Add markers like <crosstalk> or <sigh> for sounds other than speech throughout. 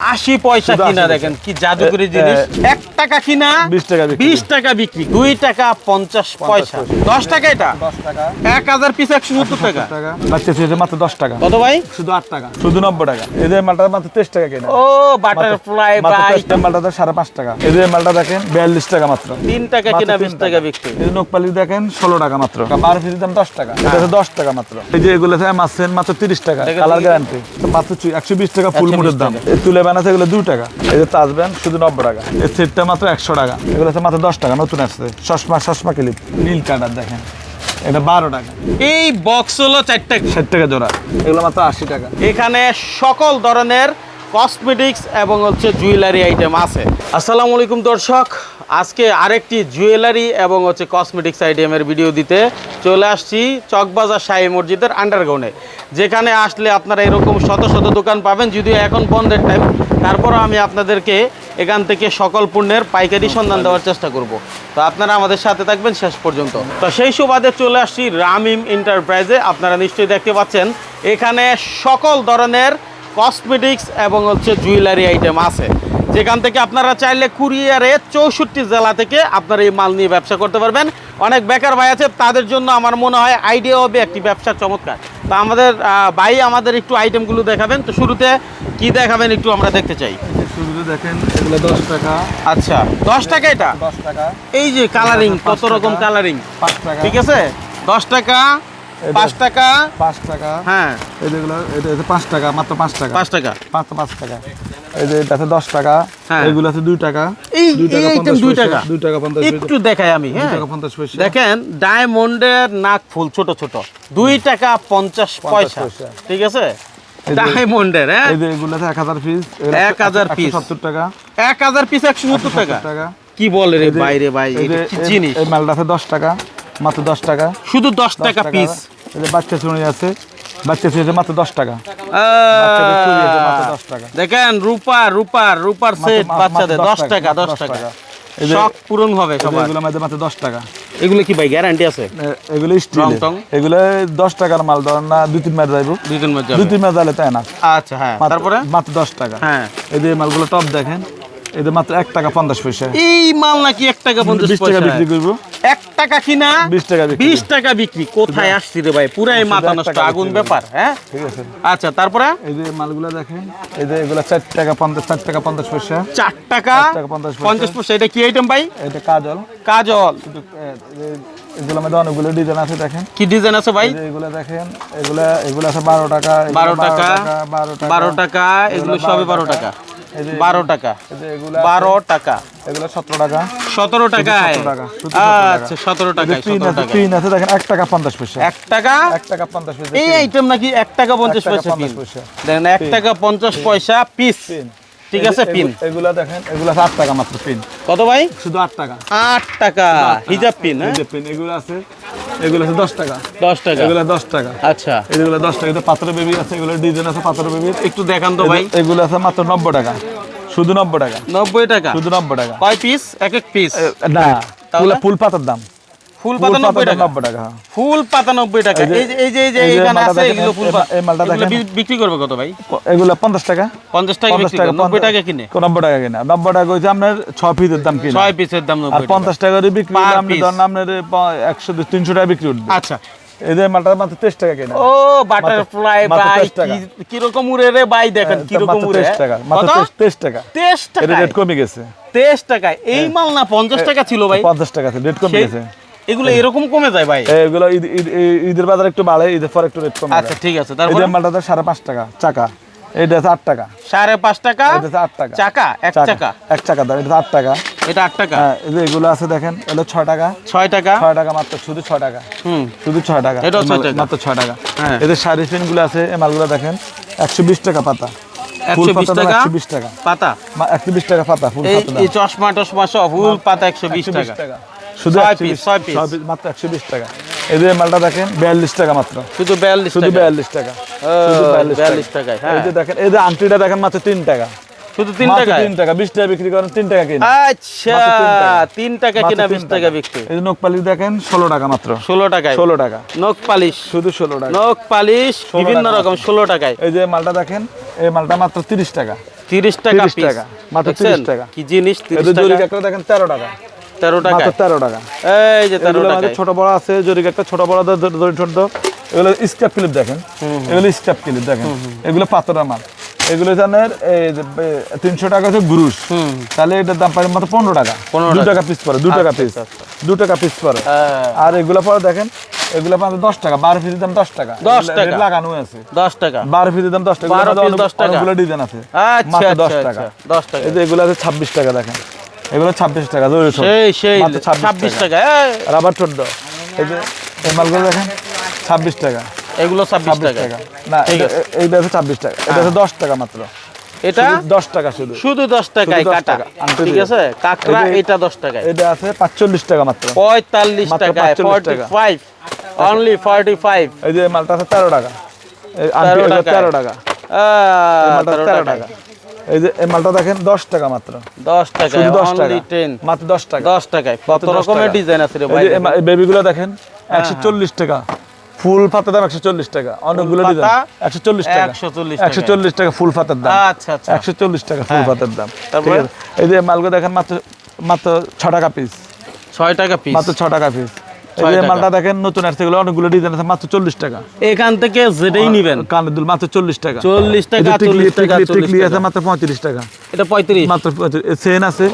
আশি পয়সা কিনা দেখেন কি জাদুকরি জিনিস। এক টাকা কিনা 20 টাকা বিশ টাকা বিক্রি দুই টাকা পঞ্চাশ পয়সা। দশ টাকা এটা? এক হাজার পিস একশো সত্তর টাকা। টাকা। বাচ্চা ছেলে মাত্র দশ টাকা। কত ভাই? শুধু আট টাকা। শুধু নব্বই টাকা। এদের মালটা মাত্র তেইশ টাকা কেনা। ও বাটারফ্লাই মালটা সাড়ে পাঁচ টাকা। এদের মালটা দেখেন বিয়াল্লিশ টাকা মাত্র। তিন টাকা কিনা বিশ টাকা বিক্রি। এই নোকপালি দেখেন ষোলো টাকা মাত্র। বারো পিসের দাম দশ টাকা। এটা দশ টাকা মাত্র। এই যে এগুলো মাছের মাত্র তিরিশ টাকা। কালার গ্যারান্টি মাত্র একশো বিশ টাকা ফুল মুটের দাম। টাকা। তুলে বানাতে এগুলো দু টাকা। এই যে তাজবেন শুধু নব্বই টাকা। এই সেটটা মাত্র একশো টাকা। এগুলো হচ্ছে মাত্র দশ টাকা নতুন আসছে। চশমা চশমা ক্লিপ নীল কাটার দেখেন। এটা বারো টাকা। এই বক্স হলো চার টাকা। ষাট টাকা জোড়া। এগুলো মাত্র আশি টাকা। এখানে সকল ধরনের কসমেটিক্স এবং হচ্ছে জুয়েলারি আইটেম আছে। আসসালামু আলাইকুম দর্শক। আজকে আরেকটি জুয়েলারি এবং হচ্ছে কসমেটিক্স আইটেমের ভিডিও দিতে চলে আসছি চকবাজার শাহী মসজিদের আন্ডারগ্রাউন্ডে যেখানে আসলে আপনারা এরকম শত শত দোকান পাবেন, যদিও এখন বন্ধের টাইম তারপরও আমি আপনাদেরকে এখান থেকে সকল পণ্যের পাইকারি সন্ধান দেওয়ার চেষ্টা করব। তো আপনারা আমাদের সাথে থাকবেন শেষ পর্যন্ত। তো সেই সুবাদে চলে আসছি রামিম এন্টারপ্রাইজে আপনারা নিশ্চয়ই দেখতে পাচ্ছেন, এখানে সকল ধরনের কসমেটিক্স এবং হচ্ছে জুয়েলারি আইটেম আছে। যেখান থেকে আপনারা চাইলে কুরিয়ারে চৌষট্টি জেলা থেকে আপনারা এই মাল নিয়ে ব্যবসা করতে পারবেন। অনেক বেকার ভাই আছে, তাদের জন্য আমার মনে হয় আইডিয়া হবে একটি ব্যবসা চমৎকার। তো আমাদের ভাই আমাদের একটু আইটেমগুলো দেখাবেন। তো শুরুতে কি দেখাবেন একটু আমরা দেখতে চাই। শুরুতে দেখেন এগুলো দশ টাকা। আচ্ছা দশ টাকা এটা? দশ টাকা। এই যে কালারিং কত রকম কালারিং পাঁচ টাকা। ঠিক আছে? দশ টাকা পাঁচ টাকা পাঁচ টাকা। হ্যাঁ। এটা এটা পাঁচ টাকা মাত্র পাঁচ টাকা। পাঁচ টাকা। মাত্র পাঁচ টাকা। এই যে এটা আছে দশ টাকা হ্যাঁ। এগুলো আছে দুই টাকা এই দুই আইটেম দুই টাকা। দুই টাকা পঞ্চাশ একটু দেখাই আমি হ্যাঁ। টাকা পঞ্চাশ পয়সা। দেখেন ডায়মন্ডের নাক ফুল ছোট ছোট। দুই টাকা পঞ্চাশ পয়সা। ঠিক আছে? ডায়মন্ডের হ্যাঁ? এই যে এগুলো আছে এক হাজার পিস এক হাজার piece। সত্তর টাকা। এক হাজার পিস একশো সত্তর টাকা। টাকা। কি বলে রে বাইরে ভাই এই যে কি জিনিস? এই মালটা আছে দশ টাকা মাত্র দশ টাকা। শুধু দশ টাকা পিস এই যে বাচ্চা চুড়ি আছে বাচ্চা চুড়ি মাত্র দশ টাকা। দেখেন রূপা রূপার রূপার সেট বাচ্চাদের দশ টাকা দশ টাকা। শখ পূরণ হবে সবার। এগুলো মাত্র দশ টাকা। এগুলো কি ভাই গ্যারান্টি আছে? এগুলো স্টিল এগুলো দশ টাকার মাল ধর না দুই তিন মাস যাইব। দুই তিন মাস দুই তিন মাস যাইলে তাই না আচ্ছা হ্যাঁ। তারপরে? মাত্র দশ টাকা। হ্যাঁ। এই যে মালগুলো টপ দেখেন এদের মাত্র এক টাকা পঞ্চাশ পয়সা। এই মাল নাকি এক টাকা পঞ্চাশ বিশ টাকা পয়সা। বিক্রি করব। এক টাকা কিনা? বিশ টাকা বিক্রি। বিশ টাকা বিক্রি। কোথায় আসছি রে ভাই? পুরাই মাথা নষ্ট আগুন ব্যাপার হ্যাঁ? ঠিক আছে। আচ্ছা তারপরে? এই যে মালগুলা দেখেন এই যে এগুলা চার টাকা পঞ্চাশ চার টাকা পঞ্চাশ পয়সা। চার টাকা পঞ্চাশ পয়সা। এটা কি আইটেম ভাই? এটা কাজল। কাজল। এগুলোর মধ্যে অনেকগুলো ডিজাইন আছে দেখেন। কি ডিজাইন আছে ভাই? এগুলো দেখেন এগুলা এগুলো আছে বারো টাকা বারো টাকা বারো টাকা। এগুলো বারো টাকা। এই যে বারো টাকা। এগুলো বারো টাকা এগুলো সতেরো টাকা। সতেরো টাকায়। 17 টাকা, 17 আচ্ছা সতেরো টাকায় সতেরো আছে দেখেন এক টাকা পঞ্চাশ পয়সা। এক টাকা? এক টাকা পঞ্চাশ পয়সা এই আইটেম নাকি এক টাকা পঞ্চাশ পয়সা দেখেন এক টাকা পঞ্চাশ পয়সা পিস ঠিক আছে পিন এগুলা দেখেন এগুলো আছে আট টাকা মাত্র পিন কত ভাই? শুধু আট টাকা। আট টাকা হিজাব পিন যে পিন এগুলো আছে এগুলো আছে দশ টাকা। দশ টাকা। এগুলো দশ টাকা। আচ্ছা। এগুলো দশ টাকা এটা পাথর বেবি আছে এগুলো ডিজাইন আছে পাথর বেবি একটু দেখান তো ভাই। এগুলো আছে মাত্র নব্বই টাকা। শুধু নব্বই টাকা। নব্বই টাকা। শুধু নব্বই টাকা। কয় পিস এক এক পিস না তাহলে? ফুল পাতার দাম। ফুল পাতা নব্বই পাতার টাকা নব্বই টাকা। হ্যাঁ। ফুল পাতা নব্বই টাকা। এই যে- এই যে এই যে এখানে আছে এগুলো ফুল পাতা এই মালটা দেখেন। বিক্রি করবে কত ভাই? এগুলো পঞ্চাশ টাকা। পঞ্চাশ টাকা পঞ্চাশ বিক্রি টাকা করবে। নব্বই টাকা কিনে? নব্বই টাকা কিনা। নব্বই টাকা হচ্ছে আপনার ছ পিসের দাম কিনা। ছয় পিসের দাম আর নব্বই টাকা। পঞ্চাশ টাকা করে বিক্রি করলে আপনি। ধরেন আপনার প- একশো দুই- তিনশো টাকা বিক্রি উঠবে। আচ্ছা। এদের মালটা মাত্র তেইশ টাকা কিনা। ও বাটারফ্লাই মাত্র বাই 23 টাকা। কি- কীরকম উড়ে রে? বাই দেখেন কীরকম মাত্র উড়ে। তেইশ টাকা মাত্র কত? তেইশ- তেইশ টাকা। তেইশ এটা টাকা রেট কমে গেছে। এই মাল না পঞ্চাশ টাকা ছিল ভাই। পঞ্চাশ টাকা রেট কমে গেছে। এগুলো এরকম কমে যায় ভাই? এগুলো ঈদের বাজার একটু বাড়ে ঈদের পর একটু রেট কমে আচ্ছা ঠিক আছে। তারপর? এদের মালটা তো সাড়ে পাঁচ টাকা চাকা। এটা আট টাকা। সাড়ে পাঁচ টাকা এটা আট টাকা। চাকা এক চাকা। এক টাকা দাম এটা আট টাকা। এটা আট টাকা। হ্যাঁ এগুলো আছে দেখেন এগুলো ছয় টাকা। ছয় টাকা। ছয় টাকা মাত্র শুধু ছয় টাকা। হুম। শুধু ছয় টাকা। এটাও ছয় টাকা। মাত্র ছয় টাকা। হ্যাঁ। এদের শাড়ি গুলো আছে এই মালগুলো দেখেন একশো বিশ টাকা পাতা। ফুল 120 পাতা টাকা? একশো বিশ টাকা। পাতা? একশো বিশ টাকা পাতা ফুল এই পাতা এই চশমা টশমা সব ফুল পাতা একশো বিশ 120 টাকা। শুধু ছয় 120 piece, ছয় piece। মাত্র একশো বিশ টাকা। এদের মালটা দেখেন বিয়াল্লিশ টাকা মাত্র। শুধু বিয়াল্লিশ শুধু টাকা? বিয়াল্লিশ টাকা। ও, শুধু 42 টাকা। 42 টাকায়, হ্যাঁ। এই যে দেখেন এই যে আংটিটা দেখেন মাত্র তিন টাকা। শুধু তিন তিন টাকা। বিশ টাকা বিক্রি করেন তিন টাকা কিনা। আচ্ছা তিন টাকা। তিন টাকা মাত্র কিনা বিশ টাকা বিক্রি। এই যে নখপালিশ দেখেন ষোলো টাকা মাত্র। ষোলো টাকায়? ষোলো টাকা। নখ পালিশ? শুধু ষোলো টাকা। নখ পালিশ বিভিন্ন রকম ষোলো টাকায়। এই যে মালটা দেখেন এই মালটা মাত্র তিরিশ টাকা। তিরিশ টাকা 30 টাকা, মাত্র? 30 টাকা। কি জিনিস তিরিশ টাকা? দেখেন তেরো টাকা। তেরো টাকা তেরো টাকা। এই যে তেরো টাকা ছোট বড় আছে জরি একটা ছোট বড় দ- দ- দড়ি ছোট এগুলো স্ক্যাপ ক্লিপ দেখেন। এগুলো স্ক্যাপ ক্লিপ দেখেন। এগুলো পাতরা মাল। এগুলো জানেন এই যে বে- তিনশো টাকা হচ্ছে গুরুষ তাহলে এটার দাম পারে মাত্র পনেরো টাকা। দু টাকা। টাকা পিস পরে দু টাকা পিস দু টাকা পিস পরে আর এগুলো পরে দেখেন এগুলো পাবে দশ টাকা বারো পিসের দাম দশ টাকা। 10 এগুলো টাকা। লাগানো আছে দশ টাকা। বারো পিসের দাম দশ টাকা। 12 এগুলো piece 10 টাকা। অনেকগুলো ডিজাইন আছে। আচ্ছা মাত্র আচ্ছা দশ আচ্ছা টাকা। দশ টাকা। এগুলো আছে ছাব্বিশ টাকা দেখেন। এগুলো ছাব্বিশ টাকা জরুরি সেই সেই টাকা। রাবার চোদ্দ এই যে এই মালগুলো দেখেন ছাব্বিশ টাকা। এগুলো ছাব্বিশ ছাব্বিশ টাকা। না এইটা আছে। ছাব্বিশ টাকা। এটা আছে দশ টাকা মাত্র। এটা শুধু দশ টাকা শুধু। শুধু দশ টাকায় কাটা। টাকা, ঠিক আছে? কাঁকড়া এটা দশ টাকায়। এটা আছে পাঁচচল্লিশ টাকা মাত্র। পঁয়তাল্লিশ মাত্র টাকায় 45 ফর্টি টাকা। ফাইভ অনলি ফর্টি ফাইভ এই যে মালটা আছে তেরো টাকা। এই আন্টি তেরো এটা টাকায়। তেরো টাকা। এই মালটা তেরো টাকা টাকা। এই যে মালটা দেখেন দশ টাকা মাত্র। দশ টাকায় শুধু দশ টাকা। মাত্র দশ টাকা। দশ টাকায়। কত রকমের ডিজাইন আছে রে ভাই? এই বেবিগুলো দেখেন একশো চল্লিশ টাকা। ফুল ফাতের দাম একশো চল্লিশ টাকা। অনেকগুলো ডিজাইন একশো চল্লিশ টাকা। 140 একশো চল্লিশ টাকা ফুল ফাতের দাম। আচ্ছা আচ্ছা। একশো চল্লিশ টাকা ফুল হ্যাঁ। ফাতের দাম। তারপরে? এই যে মালগুলো দেখেন মাত্র মাত্র ছ টাকা পিস ছয় টাকা পিস মাত্র ছ টাকা পিস টাকা। মালটা দেখেন নতুন আসছে এগুলো অনেকগুলো ডিজাইন আছে মাত্র চল্লিশ টাকা। এখান থেকে যেটাই নিবেন। কানের দুল মাত্র চল্লিশ টাকা। চল্লিশ টাকা চল্লিশ টাকা টিকলি আছে মাত্র পঁয়ত্রিশ টাকা। এটা পঁয়ত্রিশ। মাত্র চেন আছে।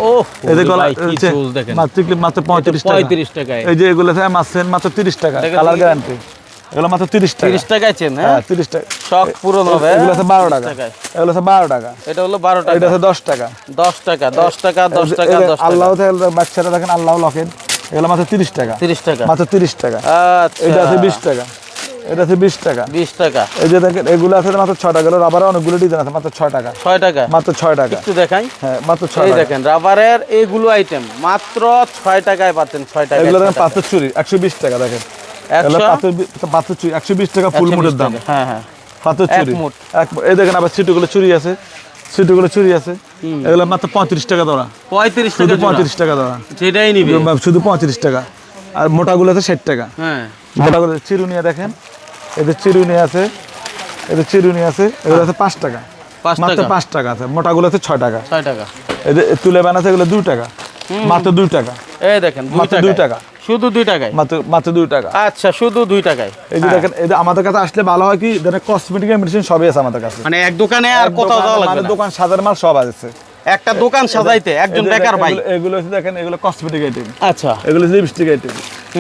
এই যে গলা ভাই, কি চে- চুল দেখেন। মাত্র মাত্র পঁয়ত্রিশ টাকা। পঁয়ত্রিশ টাকায়। এই যে এগুলো আছে মাছেন মাত্র তিরিশ টাকা। কালার গ্যারান্টি এগুলো মাত্র তিরিশ টাকা। তিরিশ টাকায় চেন হ্যাঁ? তিরিশ টাকা। শখ পূরণ হবে এগুলো আছে বারো টাকা। এগুলো আছে বারো টাকা। এটা হলো বারো এটা আছে দশ টাকা। দশ টাকা দশ টাকা দশ টাকা আল্লাহ বাচ্চারা দেখেন আল্লাহ লকেট। এগুলো মাত্র তিরিশ টাকা। তিরিশ টাকা। মাত্র তিরিশ টাকা। এটা আছে আচ্ছা বিশ টাকা। এটা আছে বিশ টাকা। বিশ টাকা। এই যে দেখেন এগুলো আছে মাত্র ছয় টাকা। রাবার অনেকগুলো ডিজাইন আছে মাত্র ছয় টাকা। ছয় টাকা? মাত্র ছয় টাকা। একটু দেখাই। হ্যাঁ মাত্র ছয় দেখেন রাবারের এইগুলো আইটেম মাত্র ছয় টাকায় পাচ্ছেন ছয় টাকা এগুলো দেখেন পাথর চুরি একশো বিশ টাকা দেখেন। পাথর বি- চুরি একশো বিশ টাকা ফুল মুটের দাম। হ্যাঁ হ্যাঁ। পাথর চুরি। এক এই দেখেন আবার সিটুগুলো চুরি আছে। সিটুগুলো চুরি আছে। এগুলো মাত্র পঁয়ত্রিশ টাকা দেওয়া পঁয়ত্রিশ টাকা পঁয়ত্রিশ টাকা দেওয়া যেটাই নিবে। শুধু পঁয়ত্রিশ টাকা। আর মোটাগুলো আছে ষাট টাকা। হ্যাঁ। মোটাগুলো চিরুনিয়া দেখেন। এদের চিরুনি আছে এদের চিরুনি আছে এগুলো আছে পাঁচ টাকা। পাঁচ মাত্র পাঁচ টাকা আছে। মোটাগুলো আছে ছয় টাকা। ছয় টাকা। এদের তুলে বানাচ্ছে এগুলো দুই টাকা। মাত্র দুই টাকা। এই দেখেন দুই মাত্র দুই টাকা। শুধু দুই টাকায়? মাত্র মাত্র দুই টাকা। আচ্ছা শুধু দুই টাকায়। এই যে দেখেন এই আমাদের কাছে আসলে ভালো হয় কি ধরেন কসমেটিক মেডিসিন সবই আছে আমাদের কাছে। মানে এক দোকানে আর কোথাও যাওয়া লাগবে মানে না। দোকান সাজার মাল সব আছে। একটা দোকান সাজাইতে একজন বেকার ভাই। এগুলো- দেখেন এগুলো কসমেটিক আইটেম আচ্ছা। এগুলো লিপস্টিক আইটেম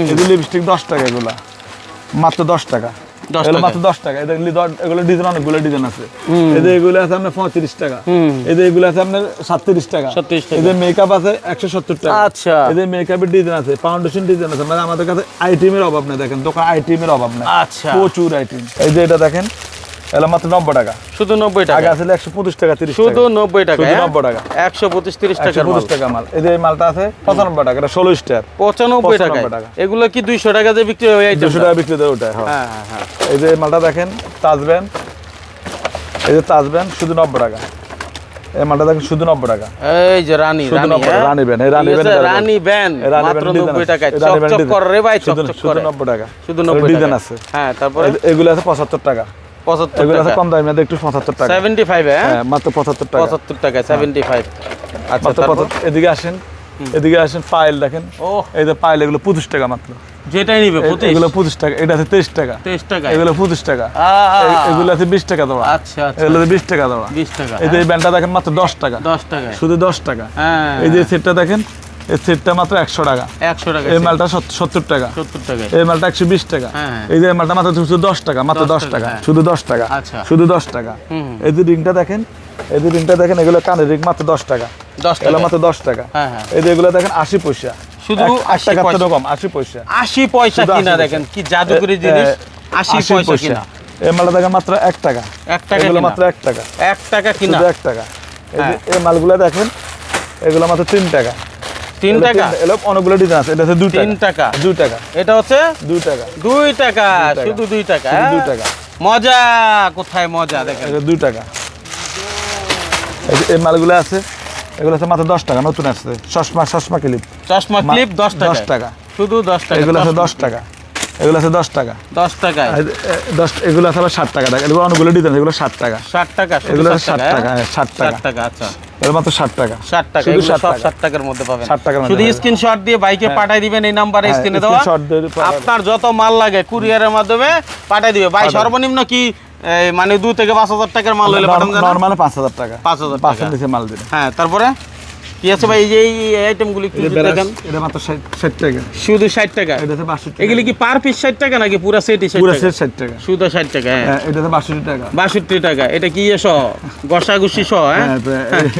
এগুলো লিপস্টিক দশ টাকা এগুলো। মাত্র দশ টাকা। 10 এগুলো টাকা। মাত্র দশ টাকা। এদের এগুলো ডিজাইন অনেকগুলো ডিজাইন আছে। এদের এগুলো আছে আপনার পঁয়ত্রিশ টাকা। এদের এগুলো আছে আপনার সাতত্রিশ টাকা। 37 টাকা। এদের মেকআপ আছে একশো সত্তর টাকা। আচ্ছা। এদের মেকআপের ডিজাইন আছে ফাউন্ডেশন ডিজাইন আছে। মানে আমাদের কাছে আইটেমের অভাব নেই দেখেন। দোকান আইটেমের অভাব নেই। আচ্ছা। প্রচুর আইটেম এই যে এটা দেখেন এগুলো মাত্র নব্বই টাকা। শুধু নব্বই আগে টাকা আসলে একশো পঁচিশ টাকা তিরিশ শুধু টাকা। নব্বই টাকা শুধু 90 টাকা। একশো পঁচিশ তিরিশ একশো টাকার মাল। পঁচিশ টাকা মাল। এই মালটা আছে পঁচানব্বই টাকা এটা ষোলো স্টার। পঁচানব্বই 95 টাকা। এগুলো কি দুইশো টাকা দিয়ে বিক্রি হয় আইটেম দুশো টাকা বিক্রি ওটাই হ্যাঁ। হ্যাঁ হ্যাঁ হ্যাঁ। এই যে মালটা দেখেন তাজবেন। এই যে তাজবেন শুধু নব্বই টাকা। এই মালটা দেখেন শুধু নব্বই টাকা। এই যে রানী শুধু রানী হ্যাঁ? রানী ব্যান এই রানী ব্যান রানী ব্যান মাত্র নব্বই টাকায়। চকচক করে রে ভাই চকচক করে। নব্বই টাকা। শুধু নব্বই ডিজাইন আছে। হ্যাঁ তারপরে? এগুলো আছে পঁচাত্তর টাকা। টাকা। কম দামি একটু টাকা। হ্যাঁ? হ্যাঁ মাত্র টাকা। সেভেন্টি আচ্ছা তারপর? এদিকে আসেন এদিকে আসেন পাইল দেখেন। ও এই যে পাইল এগুলো পঁচিশ টাকা মাত্র। যেটাই নিবে পঁচিশ? এগুলো পঁচিশ টাকা এটা আছে তেইশ টাকা। তেইশ টাকা এগুলো পঁচিশ টাকা। এগুলো আছে বিশ টাকা দেওয়া। আচ্ছা আচ্ছা। এগুলো বিশ টাকা দেওয়া। বিশ টাকা এই যে ব্যান্ডটা দেখেন মাত্র দশ টাকা। দশ টাকায়। শুধু দশ টাকা। হ্যাঁ। এই যে সেটটা দেখেন এই সেটটা মাত্র একশো টাকা। একশো টাকা এই মালটা সত্তর টাকা। সত্তর টাকায়। এই মালটা একশো বিশ টাকা। হ্যাঁ, হ্যাঁ। এই যে মালটা মাত্র শুধু দশ টাকা মাত্র 10 দশ টাকা, টাকা হ্যাঁ। শুধু দশ টাকা আচ্ছা। শুধু দশ টাকা। হুম। এই যে রিংটা দেখেন এই যে রিংটা দেখেন এগুলো কানের রিং মাত্র দশ টাকা। দশ টাকা। মাত্র দশ টাকা। হ্যাঁ, হ্যাঁ। এই যে এগুলো দেখেন আশি পয়সা। শুধু এক- 80 এক টাকার পয়সা। কম আশি পয়সা। আশি পয়সা কিনা দেখেন কি জাদুকরি জিনিস। আশি পয়সা কিনা। এই মালটা দেখেন মাত্র এক টাকা। এক টাকা এগুলো মাত্র এক টাকা। এক টাকা কিনা। এক টাকা। এই যে। এই মালগুলো দেখেন এগুলো মাত্র তিন টাকা। তিন টাকা। তিন- অনেকগুলো ডিজাইন আছে। এটা হচ্ছে দুই তিন টাকা। টাকা। দুই টাকা। এটা হচ্ছে দুই টাকা। দুই টাকা টাকা। শুধু দুই টাকা দুই হ্যাঁ? টাকা। মজা কোথায় মজা দেখেন। এটা দুই টাকা। এই মালগুলো আছে এগুলো আছে মাত্র দশ টাকা নতুন আসছে। চশমা চশমা ক্লিপ চশমা ক্লিপ দশ টাকা। দশ টাকা। শুধু দশ টাকা এগুলো আছে। দশ টাকা। এগুলো আছে দশ টাকা। দশ আর, দশ এগুলো আছে আবার ষাট টাকা। এগুলো অনেকগুলো ডিজাইন এগুলো ষাট টাকা। ষাট টাকা এগুলো 60 ষাট টাকা, টাকা হ্যাঁ? হ্যাঁ, ষাট টাকা। ষাট টাকা আচ্ছা। মাত্র ষাট টাকা। ষাট টাকা শুধু এগুলো ষাট সব টাকা। ষাট টাকার মধ্যে পাবেন। 60 টাকার মধ্যে শুধু স্ক্রিনশট দিয়ে বাইকে পাঠাই দিবেন এই নাম্বারে হ্যাঁ, স্ক্রিনে দেওয়া। আপনার যত মাল লাগে কুরিয়ারের মাধ্যমে পাঠাই দিবে। ভাই সর্বনিম্ন কি মানে দু থেকে পাঁচ হাজার টাকার মাল হলে পাঠান যায় না? পাঁচ হাজার টাকা। 5,000 পাঁচ টাকা। মাল দিলে হ্যাঁ তারপরে? কি আছে ভাই? এই যে এই আইটেমগুলি একটু দেখেন। এটা মাত্র ষাট ষাট টাকা। শুধু ষাট টাকা? এটাতে বাষট্টি এগুলি কি পার পিস ষাট টাকা নাকি পুরো সেটই ষাট পুরো সেট ষাট টাকা। শুধু ষাট টাকা হ্যাঁ। হ্যাঁ এটাতে বাষট্টি টাকা। বাষট্টি টাকা। এটা কি ইয়ে সহ ঘষাঘষি সহ হ্যাঁ? হ্যাঁ, তো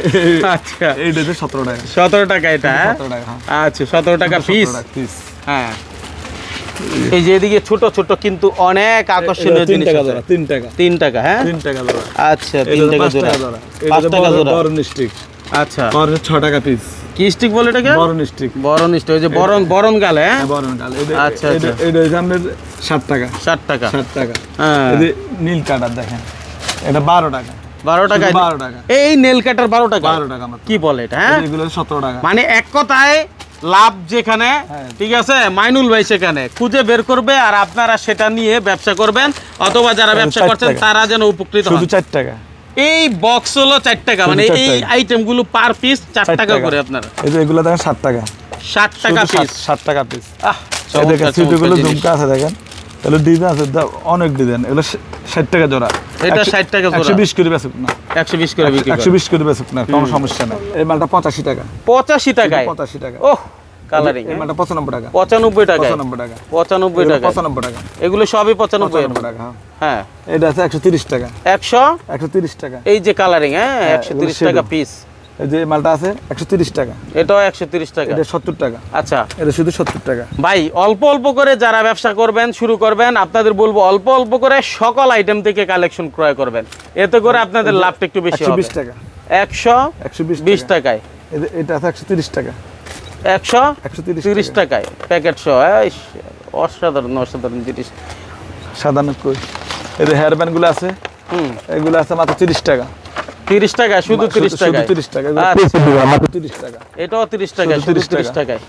<laughs> আচ্ছা। এইটাতে সতেরো টাকা। সতেরো টাকা এটা হ্যাঁ? সতেরো টাকা হ্যাঁ। আচ্ছা সতেরো টাকা পিস হ্যাঁ। এই যে এদিকে ছোট ছোট কিন্তু অনেক আকর্ষণীয় জিনিস টাকা আছে। ধরা তিন টাকা। তিন টাকা হ্যাঁ? তিন টাকা ধরা আচ্ছা তিন টাকা পাঁচ জোড়া। টাকা ধরা পাঁচ টাকা জোড়া। আচ্ছা। ছ টাকা পিস কি স্টিক বলে এটাকে? বড় স্টিক বরণ স্টিক ওই যে বরণ বরণ গালে হ্যাঁ? বড় গাল। এটা আচ্ছা, এটা আচ্ছা। এটা হচ্ছে আপনার ষাট টাকা। ষাট টাকা। ষাট টাকা। হ্যাঁ। এই নীল কাটার দেখেন। এটা বারো টাকা। বারো টাকা বারো টাকা। এই নেল কাটার বারো টাকা। বারো টাকা কি বলে এটা হ্যাঁ? এগুলো সতেরো টাকা। মানে এক কথায় লাভ যেখানে হ্যাঁ। ঠিক আছে? মাইনুল ভাই সেখানে। খুঁজে বের করবে আর আপনারা সেটা নিয়ে ব্যবসা করবেন। অথবা যারা ব্যবসা করছেন তারা যেন উপকৃত শুধু চার টাকা। এই বক্স হলো চার টাকা মানে এই টাকা। আইটেমগুলো পার পিস চার টাকা। করে আপনারা। এই যে এগুলো দেখেন ষাট টাকা। ষাট টাকা পিস ষাট টাকা পিস আহ এই দেখেন সিটিগুলো ঝুমকা আছে দেখেন। তাহলে ডিজাইন আছে অনেক ডিজাইন এগুলো ষাট টাকা জোড়া। এটা 60 টাকা জোড়া। একশো বিশ করে বেসুক না। একশো বিশ করে বিক্রি একশো করে বিশ করে বেসুক না কোনো সমস্যা নেই। এই মালটা পঁচাশি টাকা। পঁচাশি টাকায়? পঁচাশি টাকা। ওহ! কালারিং এই মালটা পঁচানব্বই টাকা। পঁচানব্বই টাকায়? পঁচানব্বই টাকা। পঁচানব্বই এগুলো টাকা পঁচানব্বই টাকা। এগুলো সবই পঁচানব্বই? পঁচানব্বই টাকা হ্যাঁ। হ্যাঁ। এটা আছে একশো তিরিশ টাকা। একশো? একশো তিরিশ টাকা। এই যে কালারিং হ্যাঁ একশো এগুলো তিরিশ shadow। টাকা পিস এই যে মালটা আছে একশো তিরিশ টাকা। এটাও একশো তিরিশ টাকা। এটা সত্তর টাকা। আচ্ছা। এটা শুধু সত্তর টাকা। ভাই অল্প অল্প করে যারা ব্যবসা করবেন শুরু করবেন আপনাদের বলব অল্প অল্প করে সকল আইটেম থেকে কালেকশন ক্রয় করবেন। এতে করে আপনাদের লাভটা একটু বেশি হবে। বিশ টাকা। একশো একশো বিশ বিশ টাকা। টাকায়। এটা আছে একশো তিরিশ টাকা। একশো একশো তিরিশ টাকায় প্যাকেট সহ অসাধারণ অসাধারণ জিনিস। সাধারণ কই? এই যে হেয়ার ব্যান্ডগুলো আছে হুম। এগুলো আছে মাত্র তিরিশ টাকা। তিরিশ টাকা শুধু তিরিশ টাকায়? তিরিশ টাকা আচ্ছা। মাত্র তিরিশ টাকা। এটাও তিরিশ টাকায় শুধু শুধু 30 তিরিশ টাকায়।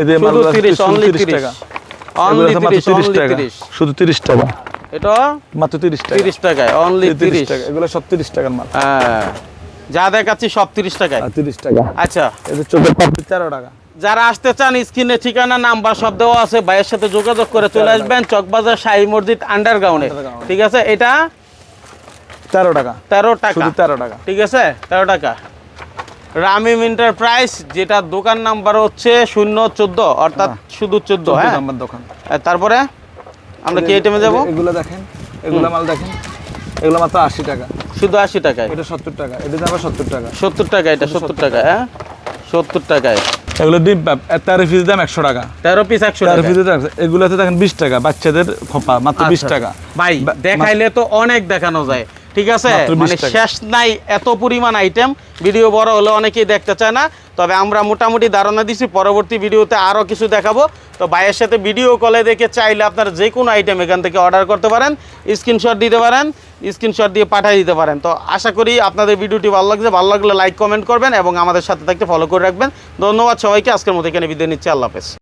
এই যে শুধু তিরিশ অনলি তিরিশ টাকা। অনলি মাত্র তিরিশ অনলি টাকা। তিরিশ। শুধু তিরিশ টাকা। এটা মাত্র তিরিশ টাকা। তিরিশ টাকায় অনলি তিরিশ টাকা এগুলো সব তিরিশ টাকার মাল। হ্যাঁ। যা দেখাচ্ছি সব তিরিশ টাকায়। তিরিশ টাকা। আচ্ছা। যে চোখের পাপড়ি তেরো টাকা। যারা আসতে চান স্ক্রিনে ঠিকানা নাম্বার সব দেওয়া আছে। ভাইয়ের সাথে যোগাযোগ করে চলে আসবেন চকবাজার শাহী মসজিদ আন্ডারগ্রাউন্ডে। ঠিক আছে? এটা তেরো টাকা। তেরো টাকা। তেরো টাকা। ঠিক আছে? তেরো টাকা। রামিম এন্টারপ্রাইজ যেটা দোকান নাম্বার হচ্ছে শূন্য চোদ্দ অর্থাৎ শুধু চোদ্দ হ্যাঁ? নাম্বার দোকান। তারপরে আমরা কি আইটেমে যাব? এগুলো দেখেন এগুলো মাল দেখেন এগুলো মাত্র আশি টাকা। শুধু আশি টাকায়। এটা সত্তর টাকা এটা সত্তর টাকা। সত্তর টাকা এটা সত্তর টাকা হ্যাঁ? সত্তর টাকায়। এগুলো ডিম তেরো পিস দাম একশো টাকা। তেরো পিস একশো তেরো টাকা। পিস এগুলোতে দেখেন বিশ টাকা বাচ্চাদের খোপা মাত্র বিশ আচ্ছা। টাকা। ভাই দেখাইলে তো অনেক দেখানো যায়। ঠিক আছে? মানে। শেষ নাই এত পরিমাণ আইটেম ভিডিও বড় হলে অনেকেই দেখতে চায় না। তবে আমরা মোটামুটি ধারণা দিছি পরবর্তী ভিডিওতে আরও কিছু দেখাবো। তো ভাইয়ের সাথে ভিডিও কলে দেখে চাইলে আপনারা যে কোনো আইটেম এখান থেকে অর্ডার করতে পারেন স্ক্রিনশট দিতে পারেন স্ক্রিনশট দিয়ে পাঠিয়ে দিতে পারেন। তো আশা করি আপনাদের ভিডিওটি ভালো লাগছে। ভালো লাগলে লাইক কমেন্ট করবেন এবং আমাদের সাথে থাকতে ফলো করে রাখবেন। ধন্যবাদ সবাইকে। আজকের মতো এখানে বিদায় নিচ্ছি। আল্লাহ হাফেজ।